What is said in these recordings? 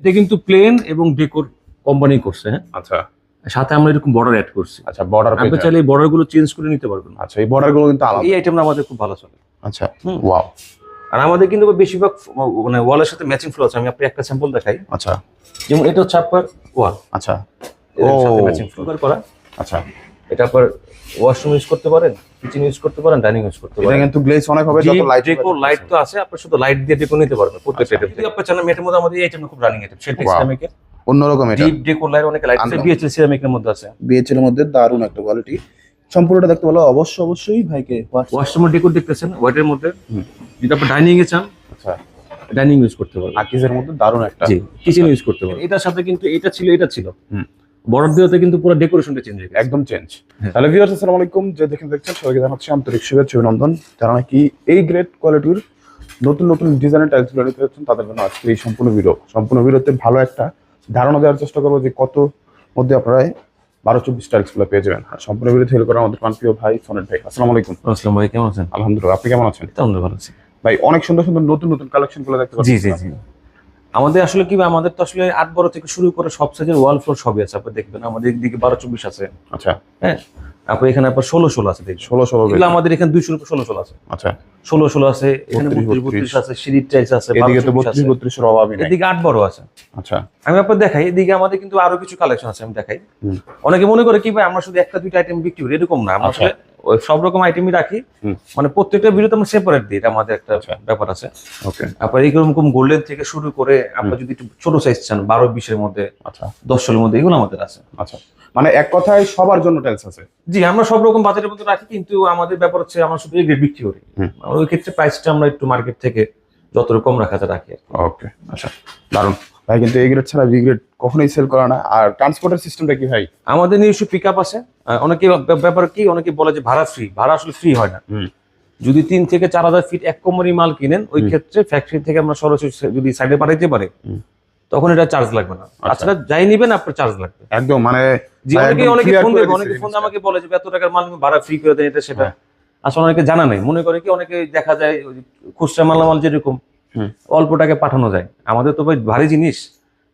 এটা কিন্তু প্লেন এবং ডেকোর কোম্পানি করছে হ্যাঁ? আচ্ছা। সাথে আমরা এরকম বর্ডার অ্যাড করছি। আচ্ছা বর্ডার আপনি চাইলে এই বর্ডারগুলো চেঞ্জ করে নিতে পারবেন। আচ্ছা এই বর্ডারগুলো কিন্তু আলাদা। এই আইটেমটা আমাদের খুব ভালো চলে। আচ্ছা। ওয়াও আর আমাদের কিন্তু বেশিরভাগ মানে ওয়ালের সাথে ম্যাচিং ফ্লো আছে। আমি আপনি একটা স্যাম্পল দেখাই। আচ্ছা। যেমন এটা হচ্ছে আপনার ওয়াল আচ্ছা। এর সাথে ম্যাচিং ফ্লো করা। আচ্ছা। এটা আপনার ওয়াশরুম ইউজ করতে পারেন কিচেন ইউজ করতে পারেন ডাইনিং ইউজ করতে এটা পারেন। কিন্তু গ্লেজ অনেক হবে যত লাইট ডেকোর লাইট তো আছে আপনি শুধু লাইট দিয়ে ডেকোর নিতে পারবেন প্রত্যেকটা আচ্ছা। আইটেম যদি আপনার চান মেটের মধ্যে আমাদের এই আইটেমটা খুব রানিং আইটেম সেটা. সিরামিকের অন্যরকম এটা। ডিপ ডেকোর লাইট অনেক লাইট আছে। বিএচএল সিরামিকের মধ্যে আছে। বিএচএল এর মধ্যে দারুণ একটা কোয়ালিটি সম্পূর্ণটা দেখতে ভালো অবশ্যই অবশ্যই ভাইকে ওয়াশরুমের ডেকোর দেখতেছেন হোয়াইটের মধ্যে। হুম। যদি আপনি ডাইনিং এ চান আচ্ছা। ডাইনিং ইউজ করতে পারবেন। আকিজের মধ্যে দারুণ একটা জি কিচেন ইউজ করতে পারবেন। এটার সাথে কিন্তু এটা ছিল এটা ছিল। হুম। বর্ডার দেওয়াতে কিন্তু পুরো ডেকোরেশনটা চেঞ্জ হয়ে গেছে। একদম চেঞ্জ হ্যাঁ। তাহলে ভিউয়ার্স আসসালামু আলাইকুম। যে দেখেন দেখছেন সবাইকে জানাচ্ছি আন্তরিক শুভেচ্ছা অভিনন্দন। যারা নাকি এই গ্রেট কোয়ালিটির নতুন নতুন ডিজাইনের টাইলসগুলো নিতে যাচ্ছেন তাদের জন্য আজকে এই সম্পূর্ণ ভিডিও সম্পূর্ণ ভিডিওতে ভালো একটা ধারণা দেওয়ার চেষ্টা করব যে কত মধ্যে আপনারা বারো চব্বিশ টাইলসগুলো পেয়ে যাবেন। আর সম্পূর্ণ ভিডিও হেল্প করা আমাদের প্রিয় ভাই সোনেট ভাই। আসসালামু আলাইকুম। আসসালাম ভাই কেমন আছেন? আলহামদুলিল্লাহ আপনি কেমন আছেন? তেমন ভালো আছি। ভাই অনেক সুন্দর সুন্দর নতুন নতুন কালেকশনগুলো দেখতে জি পাচ্ছি। জি জি। আমাদের আসলে কি আমাদের তো আসলে আট বারো থেকে শুরু করে সব সাইজের ওয়াল ফ্লোর সবই আছে আপনি দেখবেন আমাদের দিকে বারো চব্বিশ আছে। আচ্ছা। হ্যাঁ তারপর এখানে আপনার ষোলো ষোলো আছে দেখবেন। ষোলো ষোলো এগুলো আমাদের এখানে দুইশো রুপে ষোলো ষোলো আছে। আচ্ছা। ষোলো ষোলো আছে এখানে 32, বত্রিশ বত্রিশ। আছে সিঁড়ির টাইলস আছে এদিকে তো বত্রিশ বত্রিশের অভাবই নেই। এদিকে আট বারো আছে। আচ্ছা। আমি আপনার দেখাই এদিকে আমাদের কিন্তু আরও কিছু কালেকশন আছে আমি দেখাই। অনেকে মনে করে কি ভাই আমরা শুধু একটা দুইটা আইটেম বিক্রি করি এরকম না। আমরা আচ্ছা। আসলে ওই সব রকম আইটেমই রাখি। মানে প্রত্যেকটা ভিডিওতে আমরা সেপারেট দিই এটা আমাদের একটা আচ্ছা। ব্যাপার আছে। ওকে আপনার এইরকম গোল্ডেন থেকে শুরু করে আপনার যদি একটু ছোট সাইজ চান বারো বিশের মধ্যে আচ্ছা। দশ ষোলোর মধ্যে এগুলো আমাদের আছে। আচ্ছা। মানে এক কথায় সবার জন্য টাইলস আছে। জি আমরা সব রকম বাজারের মধ্যে রাখি কিন্তু আমাদের ব্যাপার হচ্ছে আমরা শুধু এই গ্রেড বিক্রি করি। হুম। ওই ক্ষেত্রে প্রাইসটা আমরা একটু মার্কেট থেকে যত কম রাখা যায় রাখি ওকে আচ্ছা। দারুণ ভাই কিন্তু এ গ্রেড ছাড়া বি গ্রেড কখনোই সেল করে না। আর ট্রান্সপোর্টের সিস্টেমটা কি ভাই? আমাদের নিজস্ব পিক আপ আছে অনেকে ব্যাপার কি অনেকে বলে যে ভাড়া ফ্রি ভাড়া আসলে ফ্রি হয় না। যদি তিন থেকে চার হাজার ফিট এক মাল কিনেন ওই ক্ষেত্রে ফ্যাক্টরি থেকে আমরা সরাসরি যদি সাইডে পাঠাইতে পারে তখন এটা চার্জ লাগবে না। তাছাড়া যাই নিবেন আপনার চার্জ লাগবে। একদম মানে অনেকে অনেকে ফোন দেবে অনেকে ফোন আমাকে বলে যে এত টাকার মাল ভাড়া ফ্রি করে দেন এটা সেটা। হ্যাঁ। আসলে অনেকে জানা নেই। মনে করে কি অনেকে দেখা যায় খুচরা মালামাল যেরকম। অল্প টাকায় পাঠানো যায়। আমাদের তো ভাই ভারী জিনিস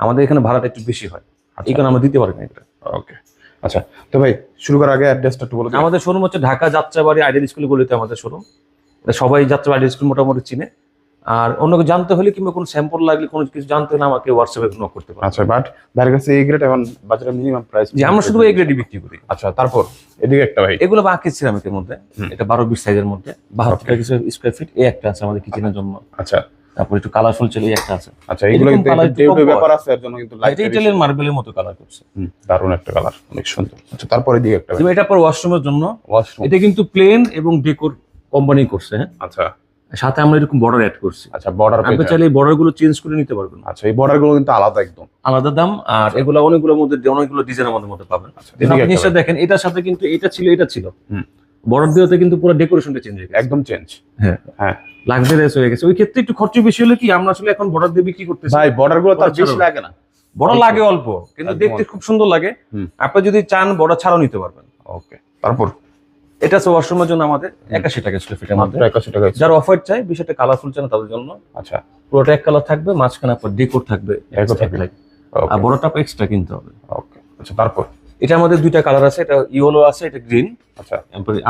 আমাদের এখানে ভাড়াটা একটু বেশি হয়। আচ্ছা। এই কারণে আমরা দিতে পারি না এটা। ওকে। আচ্ছা তো ভাই শুরু করার আগে অ্যাড্রেসটা একটু বলে আমাদের শোরুম হচ্ছে ঢাকা যাত্রাবাড়ি আইডিয়াল স্কুল গলিতে আমাদের শোরুম সবাই যাত্রাবাড়ি আইডিয়াল স্কুল মোটামুটি চিনে। আর অন্য কিছু জানতে হলে কিংবা কোনো স্যাম্পল লাগলে কোনো কিছু জানতে হলে আমাকে হোয়াটসঅ্যাপে নক করতে পারেন। আচ্ছা বাট ভাইয়ের কাছে এই গ্রেড এখন বাজারে মিনিমাম প্রাইস যে আমরা শুধু এই গ্রেডই বিক্রি করি। আচ্ছা তারপর এদিকে একটা ভাই। এগুলো বাকি সিরামিকের মধ্যে। এটা বারো বিশ সাইজের মধ্যে। বাহাত্তর টাকা স্কোয়ার ফিট এই একটা আছে আমাদের কিচেনের জন্য। আচ্ছা। তারপর একটু কালারফুল এই একটা আছে। আচ্ছা এইগুলো কিন্তু পাওয়া ব্যাপার আছে এর জন্য কিন্তু লাইট এটা ইটালিয়ান মার্বেলের মতো কালার করছে। দারুণ একটা কালার অনেক সুন্দর। আচ্ছা তারপরে দিকে একটা এটা পর ওয়াশরুমের জন্য ওয়াশরুম এটা কিন্তু প্লেন এবং ডেকোর কোম্পানি করছে হ্যাঁ? আচ্ছা। সাথে আমরা এরকম বর্ডার অ্যাড করছি। আচ্ছা বর্ডার আপনি চাইলে এই বর্ডারগুলো চেঞ্জ করে নিতে পারবেন। আচ্ছা এই বর্ডারগুলো কিন্তু আলাদা একদম। আলাদা দাম আর এগুলো অনেকগুলোর মধ্যে অনেকগুলো ডিজাইনের মধ্যে পাবেন। আচ্ছা আপনি দেখেন এটার সাথে কিন্তু এটা ছিল এটা ছিল। দেওয়াতে কিন্তু পুরো ডেকোরেশনটা চেঞ্জ হয়ে গেছে। একদম চেঞ্জ হ্যাঁ। হ্যাঁ। লাক্সারিয়াস হয়ে গেছে। ওই ক্ষেত্রে একটু খরচ বেশি হলে কি আমরা আসলে এখন বর্ডার দিয়ে বিক্রি করতেছি? ভাই বর্ডারগুলো তার বেশি লাগে না। বড়। লাগে অল্প কিন্তু দেখতে খুব সুন্দর লাগে। আপনি যদি চান বড় ছাড়াও নিতে পারবেন। ওকে তারপর? এটা হচ্ছে ওয়াশরুমের জন্য আমাদের। একাশি টাকা স্কোয়ার ফিটের মধ্যে। একাশি টাকা। যারা অফার চাই বিষয়টা কালারফুল চান তাদের জন্য। আচ্ছা। পুরোটা এক কালার থাকবে মাঝখানে আপনার ডেকোর থাকবে। আর বড়টা এক্সট্রা কিনতে হবে। ওকে আচ্ছা তারপর? এটা আমাদের দুইটা কালার আছে এটা ইয়েলো আছে এটা গ্রিন আচ্ছা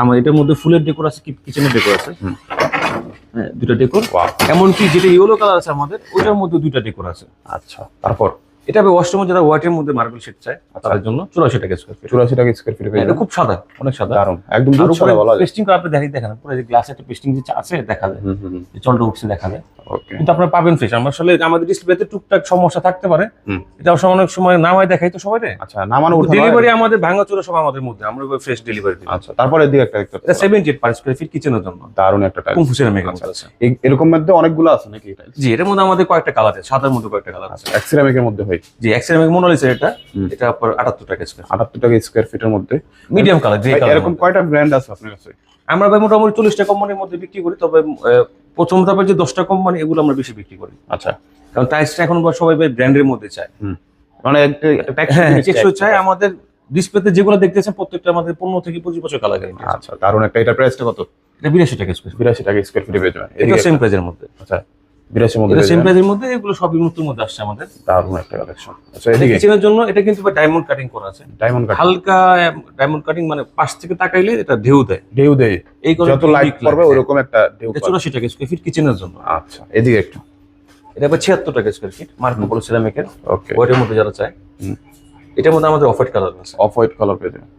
আমার এটার মধ্যে ফুলের ডেকোর আছে কিচেনের ডেকোর আছে। দুটা হ্যাঁ দুটো ডেকোর এমনকি যেটা ইয়েলো কালার আছে আমাদের ওইটার মধ্যে দুইটা ডেকোর আছে। আচ্ছা তারপর? এটা ওয়াশরুমে যারা হোয়াইটের মধ্যে মার্বেল শেড চায় তাদের জন্য চুরাশি টাকা স্কোয়ার ফিট চুরাশি টাকা স্কোয়ার ফিট এটা খুব সাদা অনেক সাদা। দারুণ একদম দুধ উপরে বলা যায়। পেস্টিং করে আপনি দেখাই দেখেন পুরো যে গ্লাসে একটা পেস্টিং যে আছে দেখা যায় যে চলটা উঠছে দেখা যায় কিন্তু আপনারা পাবেন ফ্রেশ আমরা আসলে আমাদের ডিসপ্লেতে টুকটাক সমস্যা থাকতে পারে। এটা অবশ্য অনেক সময় নামায় দেখাই তো সবাই আচ্ছা নামানো ডেলিভারি আমাদের ভাঙা চোরা সব আমাদের মধ্যে। আমরা ফ্রেশ ডেলিভারি দিই। আচ্ছা তারপরে এদিকে একটা দেখতে এটা পাচ্ছি। Seventy eight per square feet কিচেনের জন্য। দারুণ একটা টাইপ কুম্ফু সিরামিকের আচ্ছা। আছে এরকম মধ্যে অনেকগুলো আছে নাকি এটা জি এটার মধ্যে আমাদের কয়েকটা কালার আছে। সাদার মধ্যে কয়েকটা কালার আছে। আচ্ছা এক সিরামিকের মধ্যে হয় জি এক মোনালিসা এটা এটা আপনার আটাত্তর টাকা স্কোয়ার আটাত্তর টাকা স্কোয়ার ফিটের মধ্যে। মিডিয়াম কালার গ্রে কালার এরকম কয়টা ব্র্যান্ড আছে আপনার কাছে? আমরা ভাই মোটামুটি চল্লিশটা কোম্পানির মধ্যে বিক্রি করি তবে প্রথম ধাপে যে দশটা কোম্পানি এগুলো আমরা বেশি বিক্রি করি। আচ্ছা। কারণ টাইসটা এখন সবাই ভাই ব্র্যান্ডের মধ্যে চায়। মানে হ্যাঁ টেকসই চাই। চাই আমাদের ডিসপ্লেতে যেগুলো দেখতেছেন প্রত্যেকটা আমাদের পনেরো থেকে পঁচিশ বছর কালার গ্যারেন্টি আচ্ছা দারুণ একটা এটা প্রাইসটা কত? এটা বিরাশি টাকা স্কোয়ার বিরাশি টাকা স্কোয়ার ফিটে পেয়ে যাবেন এটা সেম মধ্যে। আচ্ছা। বিরাশি মধ্যে সেম। মধ্যে এগুলো সবই মধ্যে আসছে আমাদের। দারুণ একটা কালেকশন আচ্ছা এদিকে? কিচেনের জন্য এটা কিন্তু ডায়মন্ড কাটিং করা আছে। ডায়মন্ড কাট হালকা ডায়মন্ড কাটিং মানে পাশ থেকে তাকাইলে এটা ঢেউ দেয়। ঢেউ দেয়। এই যত লাইট পড়বে ওরকম একটা ঢেউ পাবে। চুরাশি টাকা স্কোয়ার ফিট কিচেনের জন্য। আচ্ছা এদিকে একটু। এটা আবার ছিয়াত্তর টাকা স্কোয়ার ফিট মার্কো বলো সিরামিকের ওকে ওয়াইটের মধ্যে যারা চায়। এটার মধ্যে আমাদের অফ হোয়াইট কালার আছে। অফ হোয়াইট কালার পেয়ে যাবেন।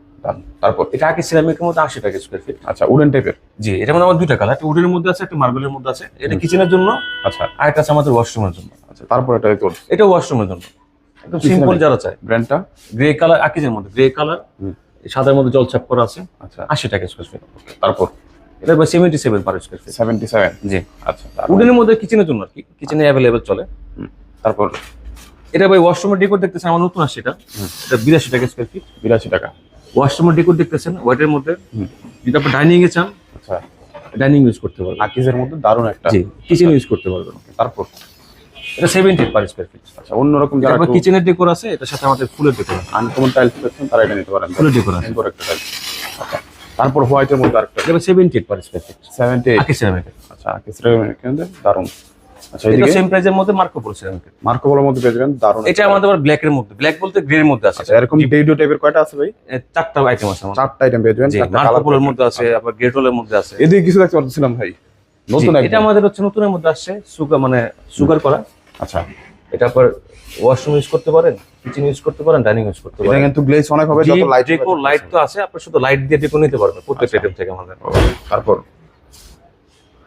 তারপর এটা আগে সিরামিকের মধ্যে আশি টাকা স্কোয়ার ফিট আচ্ছা উডেন টাইপের জি এটার মধ্যে আমার দুইটা কালার একটা উডের মধ্যে আছে একটা মার্বেলের মধ্যে আছে। এটা কিচেনের জন্য আচ্ছা। আর একটা আছে আমাদের ওয়াশরুমের জন্য। আচ্ছা তারপর এটা এটা ওয়াশরুমের জন্য। একদম সিম্পল যারা চায়। ব্র্যান্ডটা গ্রে কালার আকিজের মধ্যে। Grey colour. সাদার মধ্যে জল ছাপ করা আছে। আচ্ছা। আশি টাকা স্কোয়ার ফিট তারপর? এটা seventy seven per square feet seventy seven জি। আচ্ছা উডেনের মধ্যে কিচেনের জন্য আর কি। কিচেনে অ্যাভেলেবেল চলে। তারপর? এটা ভাই ওয়াশরুমের ডেকোর দেখতেছেন আমার নতুন আসছে এটা। এটা বিরাশি টাকা স্কোয়ার ফিট বিরাশি টাকা। ওয়াশরুমের ডেকোর দেখতেছেন হোয়াইটের মধ্যে। যদি আপনি ডাইনিং এ চান আচ্ছা। ডাইনিং ইউজ করতে পারবেন। আকিজের মধ্যে দারুণ একটা জি কিচেন ইউজ করতে পারবেন। তারপর? এটা সেভেন্টি পার স্কোয়ার ফিট আচ্ছা অন্যরকম যারা তারপর কিচেনের ডেকোর আছে এটার সাথে আমাদের ফুলের ডেকোর আছে। আনকমন টাইলস পেয়েছেন তারা এটা নিতে পারেন। ফুলের ডেকোর আছে। একটা টাইলস আচ্ছা তারপর হোয়াইটের মধ্যে আরেকটা। এটা seventy per square feet seventy eight আকি সিরামিকের আচ্ছা আকিজের মধ্যে দারুণ। আচ্ছা এটা সেম প্রাইজের মধ্যে মার্কো পড়ছে সিরামিকের মার্কো বলার মধ্যে পেয়ে যাবেন দারুণ এটা আমাদের আবার ব্ল্যাক এর মধ্যে ব্ল্যাক বলতে গ্রে এর মধ্যে আছে। আচ্ছা এরকম টাইপের কয়টা আছে ভাই? চারটা আইটেম আছে চারটা আইটেম পেয়ে যাবেন চারটা কালার পোলোর মধ্যে আছে আবার গ্রেটলের মধ্যে আছে। এদিকে কিছু দেখতে পাচ্ছিলাম ভাই নতুন এটা আমাদের হচ্ছে নতুনের মধ্যে আসছে সুগার মানে সুগার করা। আচ্ছা। এটা আবার ওয়াশরুম ইউজ করতে পারেন কিচেন ইউজ করতে পারেন ডাইনিং ইউজ করতে পারেন। কিন্তু গ্লেজ অনেক হবে যত লাইট লাইট তো আছে আপনি শুধু লাইট দিয়ে ডেকো নিতে পারবেন প্রত্যেকটা আইটেম থেকে আমাদের। তারপর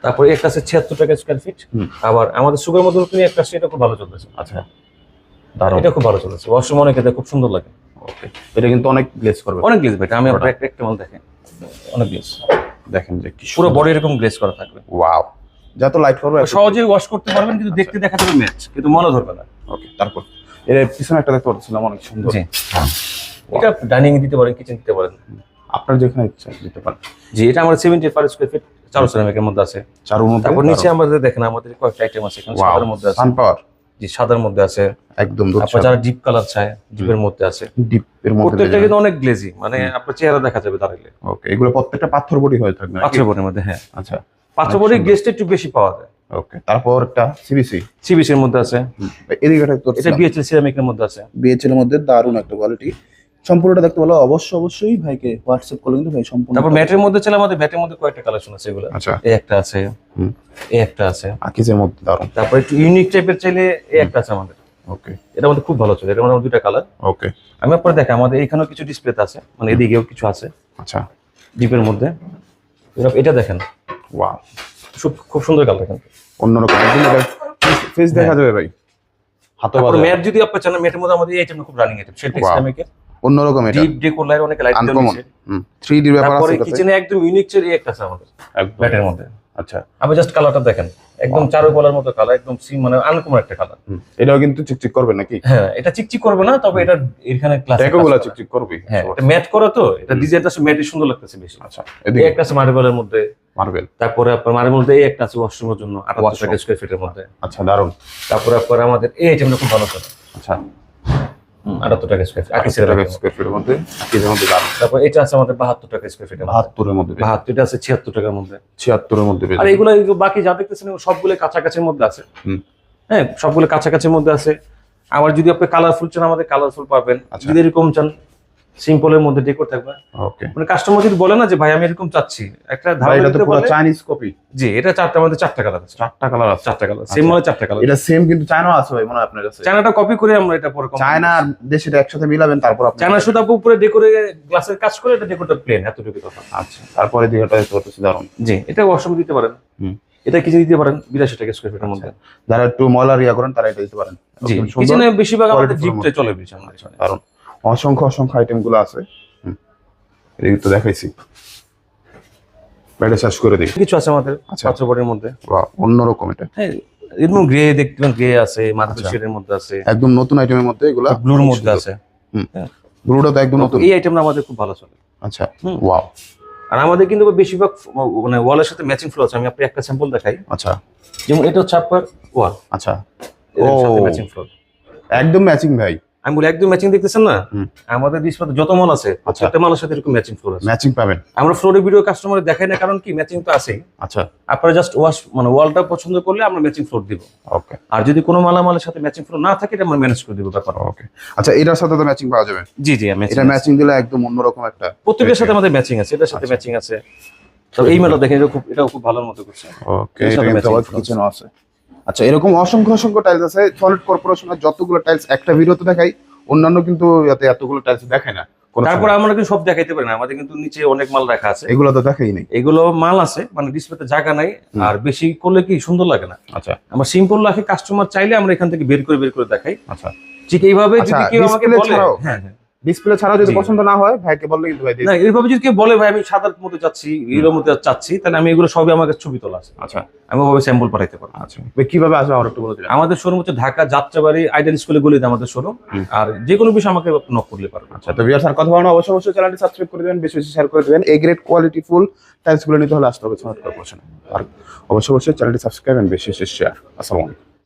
তারপরে একটা আছে ছিয়াত্তর টাকা স্কোয়ার ফিট আবার আমাদের সুগার মধ্যে নতুন একটা আছে এটা খুব ভালো চলতেছে। আচ্ছা। দারুণ। এটা খুব ভালো চলেছে ওয়াশরুম অনেক এটা খুব সুন্দর লাগে। ওকে এটা কিন্তু অনেক গ্লেজ করবে। অনেক গ্লেজ ভাই আমি আপনার একটা মাল দেখেন অনেক গ্লেজ দেখেন যে কি পুরো বডি এরকম গ্লেজ করা থাকবে। ওয়াও যত লাইট করবে সহজে ওয়াশ করতে পারবেন কিন্তু দেখতে দেখা যাবে ম্যাচ কিন্তু মনে ধরবে না। ওকে তারপর। এর পিছনে একটা দেখতে পাচ্ছিলাম অনেক সুন্দর। জি। এটা ডাইনিং দিতে পারেন কিচেন দিতে পারেন। আপনার যেখানে ইচ্ছা দিতে পারেন। জি এটা আমাদের সেভেন্টি পার স্কোয়ার ফিট চারশো সিরামিকের মধ্যে আছে। চারুর মধ্যে? তারপর নিচে আমাদের দেখেন আমাদের কয়েকটা আইটেম আছে এখানে সাদার মধ্যে আছে। সান পাওয়ার জি সাদার মধ্যে আছে। একদম তারপর যারা ডিপ কালার চায় ডিপের মধ্যে আছে। ডিপের মধ্যে প্রত্যেকটা কিন্তু অনেক গ্লেজি মানে আপনার চেহারা দেখা যাবে দাঁড়াইলে। ওকে এগুলো প্রত্যেকটা পাথর বডি হয়ে থাকবে? পাঁচশো বডির মধ্যে হ্যাঁ। আচ্ছা। পাঁচশো বডির গ্লেজটা একটু বেশি পাওয়া যায়। ওকে তারপর একটা সিবিসি সিবিসির মধ্যে আছে। এদিকে একটা এটা বিএচএল সিরামিকের মধ্যে আছে। বিএচএল এর মধ্যে দারুণ একটা কোয়ালিটি সম্পূর্ণটা দেখতে ভালো। অবশ্যই অবশ্যই ভাইকে হোয়াটসঅ্যাপ করলে কিন্তু ভাই সম্পূর্ণ তারপর ম্যাটের মধ্যে ছিল আমাদের ব্যাটের মধ্যে কয়েকটা কালেকশন আছে এগুলো। আচ্ছা। এই একটা আছে হুম। এই একটা আছে। আকিজের মধ্যে দারুণ। তারপর একটু ইউনিক টাইপের চাইলে এই একটা আছে আমাদের। ওকে। এটা আমাদের খুব ভালো চলে এটা আমাদের দুইটা কালার ওকে। আমি আপনার দেখে আমাদের এখানেও কিছু ডিসপ্লেতে আছে মানে এদিকেও কিছু আছে। আচ্ছা। ডিপের মধ্যে। এরকম এটা দেখেন। ওয়াও। খুব খুব সুন্দর কালার দেখেন। অন্যরকম। ফেস দেখা যাবে ভাই। হাতে ম্যাট যদি আপনি চান ম্যাটের মধ্যে আমাদের এই আইটেম খুব রানিং আইটেম সেটা. ইসলামিকের অন্যরকম এটা। ডিপ ডেকোর লাইট অনেক লাইট আনকমন নিচে। হুম 3D এর ব্যাপার আছে কিচেনে একদম ইউনিক চের একটা আছে আমাদের ব্যাটের মধ্যে। আচ্ছা। আপনি জাস্ট কালারটা দেখেন একদম চারু কলার মতো কালার একদম সিম মানে আনকমন একটা কালার এটাও কিন্তু চিকচিক করবে নাকি? হ্যাঁ এটা চিকচিক করবে না তবে এটা এখানে ক্লাস ট্যাগগুলো চিকচিক করবে। হ্যাঁ এটা ম্যাট করা তো এটা ডিজাইনটা ম্যাটই সুন্দর লাগতেছে বেশি। আচ্ছা এদিকে। একটা আছে মার্বেলের মধ্যে। মার্বেল। তারপরে আপনার মার্বেলের মধ্যে এই একটা আছে ওয়াশরুমের জন্য আঠাত্তর Washroom। টাকা স্কোয়ার ফিটের মধ্যে। আচ্ছা দারুণ। তারপরে আপনার আমাদের এই আইটেমটা খুব ভালো চলে আচ্ছা। আটাত্তর টাকা স্কোয়ার ফিট টাকা স্কোয়ার ফিটের মধ্যে আকিজের মধ্যে। দারুণ তারপর এটা আছে আমাদের বাহাত্তর টাকা স্কোয়ার ফিটের মধ্যে। বাহাত্তরের মধ্যে বাহাত্তর এটা আছে ছিয়াত্তর টাকার মধ্যে। ছিয়াত্তরের মধ্যে আর। এগুলো বাকি যা দেখতেছেন এগুলো সবগুলো কাছাকাছির মধ্যে আছে। হ্যাঁ সবগুলো কাছাকাছির মধ্যে আছে। আবার যদি আপনি কালারফুল চান আমাদের কালারফুল পাবেন। আচ্ছা। যদি এরকম চান সিম্পলের মধ্যে ডেকোর থাকবে। ওকে মানে কাস্টমার যদি বলে না যে ভাই আমি এরকম চাচ্ছি। একটা ধারণা এটা তো পুরো চাইনিজ কপি জি এটা চারটা আমাদের চারটা কালার আছে। চারটা কালার আছে। চারটা কালার সেম মানে চারটা কালার এটা সেম কিন্তু চায়না আছে ভাই মনে আপনার কাছে। চায়নাটা কপি করে আমরা এটা পরে চায়না আর দেশের একসাথে মিলাবেন তারপর আপনি চায়না শুধু আপু উপরে ডেকোরে গ্লাসের কাজ করে এটা ডেকোরটা প্লেন এতটুকু কথা। আচ্ছা তারপরে দিকে এটা পাচ্ছি দারুণ। জি এটা ওয়াশরুম দিতে পারেন। হুম। এটা কিছু দিতে পারেন বিরাশি টাকা স্কোয়ার ফিটের মধ্যে। যারা একটু ময়লার ইয়া করেন তারা এটা দিতে পারেন। জি সুন্দর, কিচেনে বেশিরভাগ আমাদের quality চলে বেশি আমাদের এখানে। অসংখ্য অসংখ্য আইটেমগুলো আছে। হুম। এদিকে তো দেখাইছি। ব্যাটা শেষ করে দিই কিছু আছে আমাদের আচ্ছা। পাত্র বোর্ডের মধ্যে। অন্যরকম এটা। হ্যাঁ এরকম গ্রে দেখবেন গ্রে আছে মার্বেল আচ্ছা। শেডের মধ্যে আছে। একদম নতুন আইটেমের মধ্যে এগুলা ব্লুর মধ্যে আছে। ব্লুটা তো একদম নতুন। এই আইটেমটা আমাদের খুব ভালো চলে। আচ্ছা। ওয়াও আর আমাদের কিন্তু বেশিরভাগ মানে ওয়ালের সাথে ম্যাচিং ফ্লো আছে। আমি আপনি একটা স্যাম্পল দেখাই। আচ্ছা। যেমন এটা হচ্ছে আপনার ওয়াল আচ্ছা। ও। ম্যাচিং ফ্লো একদম ম্যাচিং ভাই। আমি বলি একদম ম্যাচিং দেখতেছেন না? আমাদের ডিসপ্লে যত মাল আছে প্রত্যেকটা মালের সাথে এরকম ম্যাচিং ফ্লোর আছে। ম্যাচিং পাবেন। আমরা ফ্লোরে ভিডিও কাস্টমার দেখাই না কারণ কি ম্যাচিং তো আছেই। আচ্ছা। আপনারা জাস্ট ওয়াশ মানে ওয়ালটা পছন্দ করলে আমরা ম্যাচিং ফ্লোর দিব। ওকে আর যদি কোনো মালামালের সাথে ম্যাচিং ফ্লোর না থাকে এটা আমরা ম্যানেজ করে দিব ব্যাপার ওকে আচ্ছা এটার সাথে তো ম্যাচিং পাওয়া যাবে। জি জি এটা ম্যাচিং দিলে একদম অন্যরকম একটা প্রত্যেকের সাথে আমাদের ম্যাচিং আছে এটার সাথে ম্যাচিং আছে। তো এই মেলা দেখেন এটা খুব এটাও খুব ভালোর মতো করছে। ওকে এটা কিন্তু আছে। আচ্ছা এরকম অসংখ্য অসংখ্য টাইলস আছে। সলিড কর্পোরেশনের যতগুলো টাইলস একটা ভিডিওতে দেখাই অন্যান্য কিন্তু এতে এতগুলো টাইলস দেখায় না। তারপর আমরা কিন্তু সব দেখাইতে পারি না। আমাদের কিন্তু নিচে অনেক মাল রাখা আছে। এগুলো তো দেখাই নেই। এগুলো মাল আছে মানে ডিসপ্লেতে জায়গা নাই। আর বেশি করলে কি সুন্দর লাগে না। আচ্ছা। আমরা সিম্পল রাখি কাস্টমার চাইলে আমরা এখান থেকে বের করে বের করে দেখাই। আচ্ছা। ঠিক এইভাবে আচ্ছা, যদি কেউ আমাকে বলে হ্যাঁ হ্যাঁ। ডিসপ্লে ছাড়া যদি পছন্দ না হয় ভাইকে বললে কিন্তু ভাই না এইভাবে যদি কেউ বলে ভাই আমি সাদার মধ্যে চাচ্ছি এর মধ্যে চাচ্ছি তাহলে আমি এগুলো সবই আমার কাছে ছবি তোলা আছে। আচ্ছা। আমি ওভাবে স্যাম্পল পাঠাইতে পারব আচ্ছা। ভাই কীভাবে আসবে আমার একটু বলে দিবেন? আমাদের শোরুম হচ্ছে ঢাকা যাত্রাবাড়ি আইডিয়াল স্কুলে গলিতে আমাদের শোরুম আর যে কোনো বিষয় আমাকে নক করলে পারবে। আচ্ছা তো ভিউয়ার্স আর কথা বলানো অবশ্যই অবশ্যই চ্যানেলটি সাবস্ক্রাইব করে দেবেন বেশি বেশি শেয়ার করে দেবেন। এই গ্রেড কোয়ালিটি ফুল টাইলসগুলো নিতে হলে আসতে হবে স্মার্ট কর্পোরেশনে আর অবশ্যই অবশ্যই চ্যানেলটি সাবস্ক্রাইব এন্ড বেশি বেশি শেয়ার আসসালামু আলাইকুম।